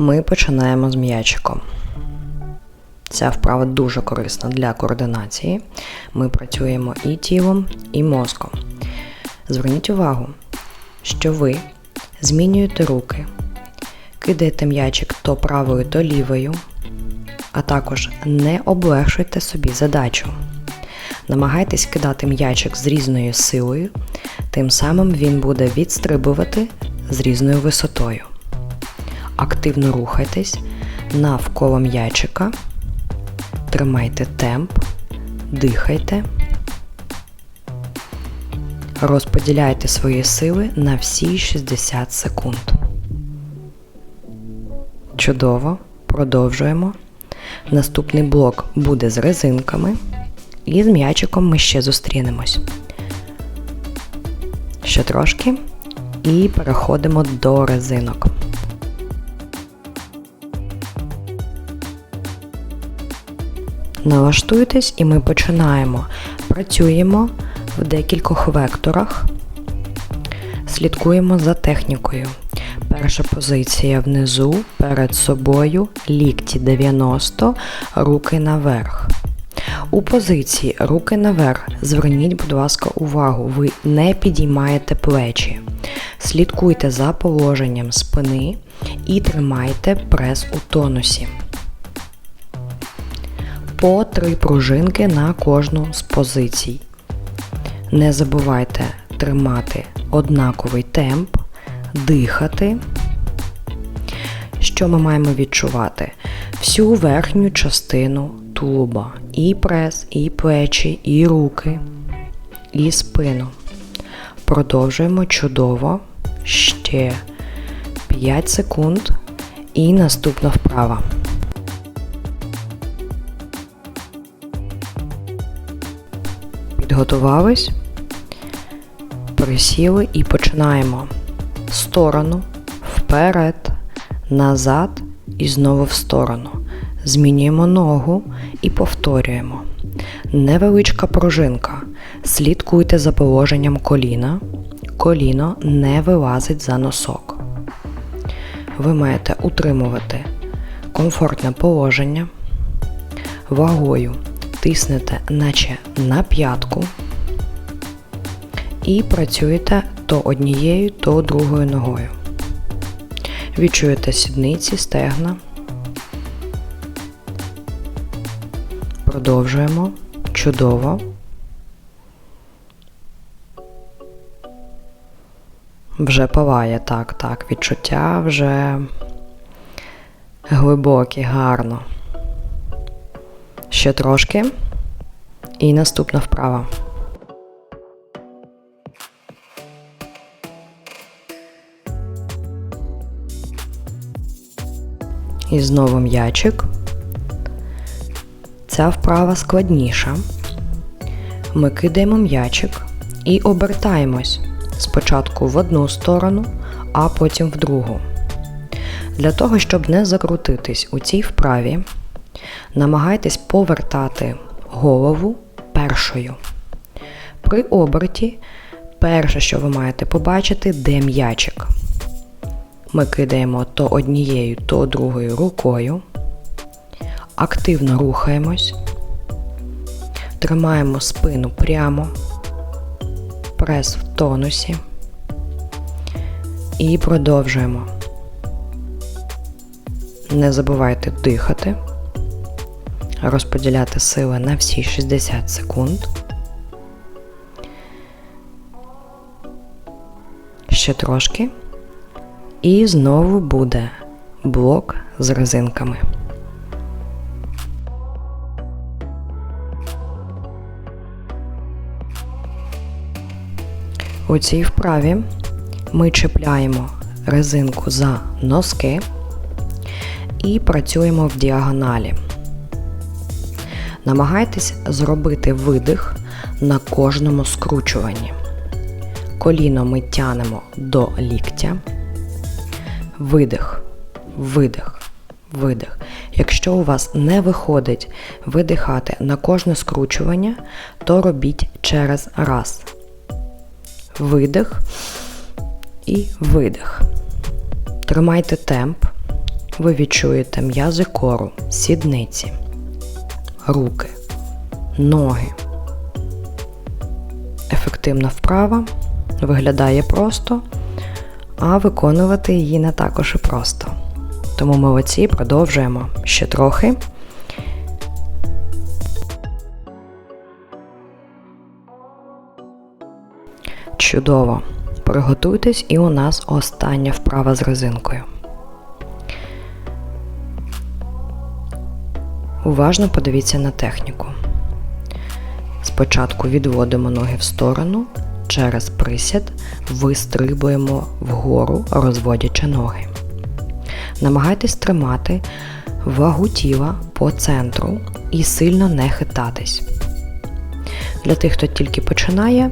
Ми починаємо з м'ячиком. Ця вправа дуже корисна для координації. Ми працюємо і тілом, і мозком. Зверніть увагу, що ви змінюєте руки, кидаєте м'ячик то правою, то лівою, а також не облегшуйте собі задачу. Намагайтесь кидати м'ячик з різною силою, тим самим він буде відстрибувати з різною висотою. Активно рухайтесь навколо м'ячика, тримайте темп, дихайте, розподіляйте свої сили на всі 60 секунд. Чудово, продовжуємо. Наступний блок буде з резинками. І з м'ячиком ми ще зустрінемось. Ще трошки. І переходимо до резинок. Налаштуйтесь і ми починаємо. Працюємо в декількох векторах. Слідкуємо за технікою. Перша позиція внизу, перед собою, лікті 90, руки наверх. У позиції руки наверх зверніть, будь ласка, увагу, ви не підіймаєте плечі. Слідкуйте за положенням спини і тримайте прес у тонусі. По три пружинки на кожну з позицій. Не забувайте тримати однаковий темп, дихати. Що ми маємо відчувати? Всю верхню частину тулуба. І прес, і плечі, і руки, і спину. Продовжуємо чудово. Ще 5 секунд. І наступна вправа. Підготувались. Присіли і починаємо. В сторону, вперед, назад і знову в сторону. Змінюємо ногу і повторюємо. Невеличка пружинка. Слідкуйте за положенням коліна. Коліно не вилазить за носок. Ви маєте утримувати комфортне положення. Вагою тиснете, наче на п'ятку. І працюєте то однією, то другою ногою. Відчуєте сідниці, стегна. Продовжуємо. Чудово. Вже палає, так, так. Відчуття вже глибокі, гарно. Ще трошки. І наступна вправа. І знову м'ячик. Ця вправа складніша. Ми кидаємо м'ячик і обертаємось спочатку в одну сторону, а потім в другу. Для того, щоб не закрутитись у цій вправі, намагайтесь повертати голову першою. При оберті перше, що ви маєте побачити, де м'ячик. Ми кидаємо то однією, то другою рукою. Активно рухаємось. Тримаємо спину прямо, прес в тонусі. І продовжуємо. Не забувайте дихати, розподіляти сили на всі 60 секунд. Ще трошки. І знову буде блок з резинками. У цій вправі ми чіпляємо резинку за носки і працюємо в діагоналі. Намагайтесь зробити видих на кожному скручуванні. Коліно ми тянемо до ліктя. Видих, видих, видих. Якщо у вас не виходить видихати на кожне скручування, то робіть через раз. Видих і видих. Тримайте темп, ви відчуєте м'язи кору, сідниці, руки, ноги. Ефективна вправа виглядає просто, а виконувати її не також і просто. Тому молодці продовжуємо ще трохи. Чудово! Приготуйтесь, і у нас остання вправа з резинкою. Уважно подивіться на техніку. Спочатку відводимо ноги в сторону, через присід вистрибуємо вгору, розводячи ноги. Намагайтесь тримати вагу тіла по центру і сильно не хитатись. Для тих, хто тільки починає,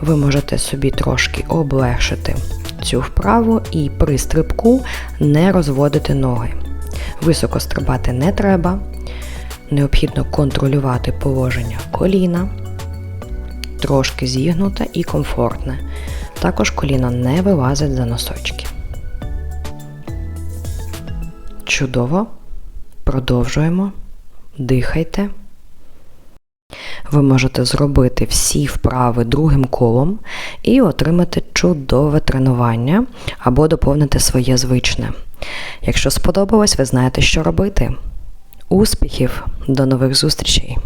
ви можете собі трошки облегшити цю вправу і при стрибку не розводити ноги. Високо стрибати не треба. Необхідно контролювати положення коліна, трошки зігнуте і комфортне. Також коліна не вилазить за носочки. Чудово. Продовжуємо. Дихайте. Ви можете зробити всі вправи другим колом і отримати чудове тренування або доповнити своє звичне. Якщо сподобалось, ви знаєте, що робити. Успіхів! До нових зустрічей!